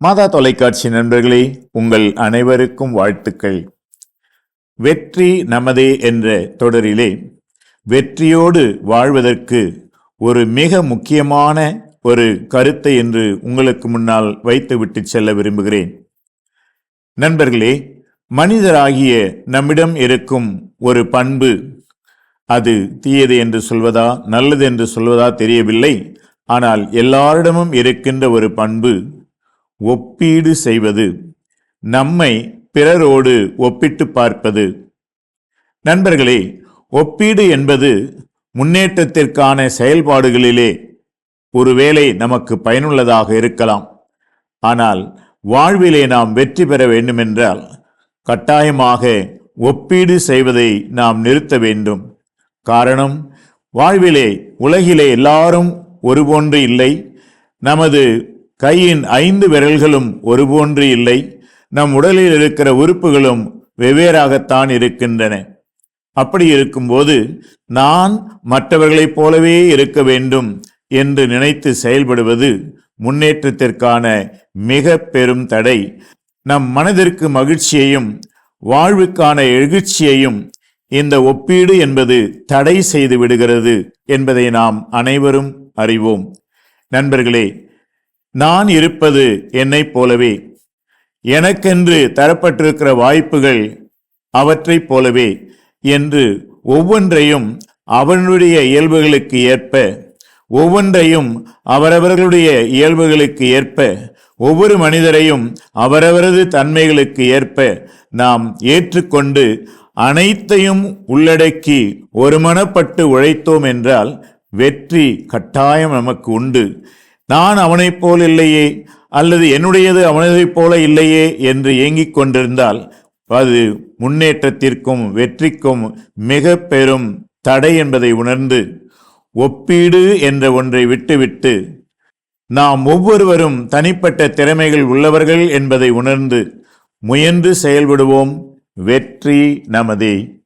மாதா தொலைக்காட்சி நண்பர்களே உங்கள் அனைவருக்கும் வாழ்த்துக்கள். வெற்றி நமதே என்ற தொடரிலே வெற்றியோடு வாழ்வதற்கு ஒரு மிக முக்கியமான ஒரு கருத்தை என்று உங்களுக்கு முன்னால் வைத்துவிட்டு செல்ல விரும்புகிறேன். நண்பர்களே மனிதராகிய நம்மிடம் இருக்கும் ஒரு பண்பு அது தீயது என்று சொல்வதா நல்லது என்று சொல்வதா தெரியவில்லை. ஆனால் எல்லாரிடமும் இருக்கின்ற ஒரு பண்பு ஒப்பீடு செய்வது. நம்மை பிறரோடு ஒப்பிட்டு பார்ப்பது. நண்பர்களே ஒப்பீடு என்பது முன்னேற்றத்திற்கான செயல்பாடுகளிலே ஒருவேளை நமக்கு பயனுள்ளதாக இருக்கலாம். ஆனால் வாழ்விலே நாம் வெற்றி பெற வேண்டுமென்றால் கட்டாயமாக ஒப்பீடு செய்வதை நாம் நிறுத்த வேண்டும். காரணம் வாழ்விலே உலகிலே எல்லாரும் ஒருபோன்று இல்லை. நமது கையின் ஐந்து விரல்களும் ஒருபோன்று இல்லை. நம் உடலில் இருக்கிற உறுப்புகளும் வெவ்வேறாகத்தான் இருக்கின்றன. அப்படி இருக்கும்போது நான் மற்றவர்களைப் போலவே இருக்க வேண்டும் என்று நினைத்து செயல்படுவது முன்னேற்றத்திற்கான மிக பெரும் தடை. நம் மனதிற்கு மகிழ்ச்சியையும் வாழ்வுக்கான எழுச்சியையும் இந்த ஒப்பீடு என்பது தடை செய்து விடுகிறது என்பதை நாம் அனைவரும் அறிவோம். நண்பர்களே நான் இருப்பது என்னைப் போலவே. எனக்கென்று தரப்பட்டிருக்கிற வாய்ப்புகள் அவற்றைப் போலவே என்று ஒவ்வொன்றையும் அவனுடைய இயல்புகளுக்கு ஏற்ப ஒவ்வொன்றையும் அவரவர்களுடைய இயல்புகளுக்கு ஏற்ப ஒவ்வொரு மனிதரையும் அவரவரது தன்மைகளுக்கு ஏற்ப நாம் ஏற்றுக்கொண்டு அனைத்தையும் உள்ளடக்கி ஒருமனப்பட்டு உழைத்தோம் என்றால் வெற்றி கட்டாயம் நமக்கு உண்டு. நான் அவனைப் போல் இல்லையே அல்லது என்னுடையது அவனதைப் போல இல்லையே என்று ஏங்கிக் கொண்டிருந்தால் அது முன்னேற்றத்திற்கும் வெற்றிக்கும் மிக பெரும் தடை என்பதை உணர்ந்து ஒப்பீடு என்ற ஒன்றை விட்டுவிட்டு நாம் ஒவ்வொருவரும் தனிப்பட்ட திறமைகள் உள்ளவர்கள் என்பதை உணர்ந்து முயன்று செயல்படுவோம் வெற்றி நமதே.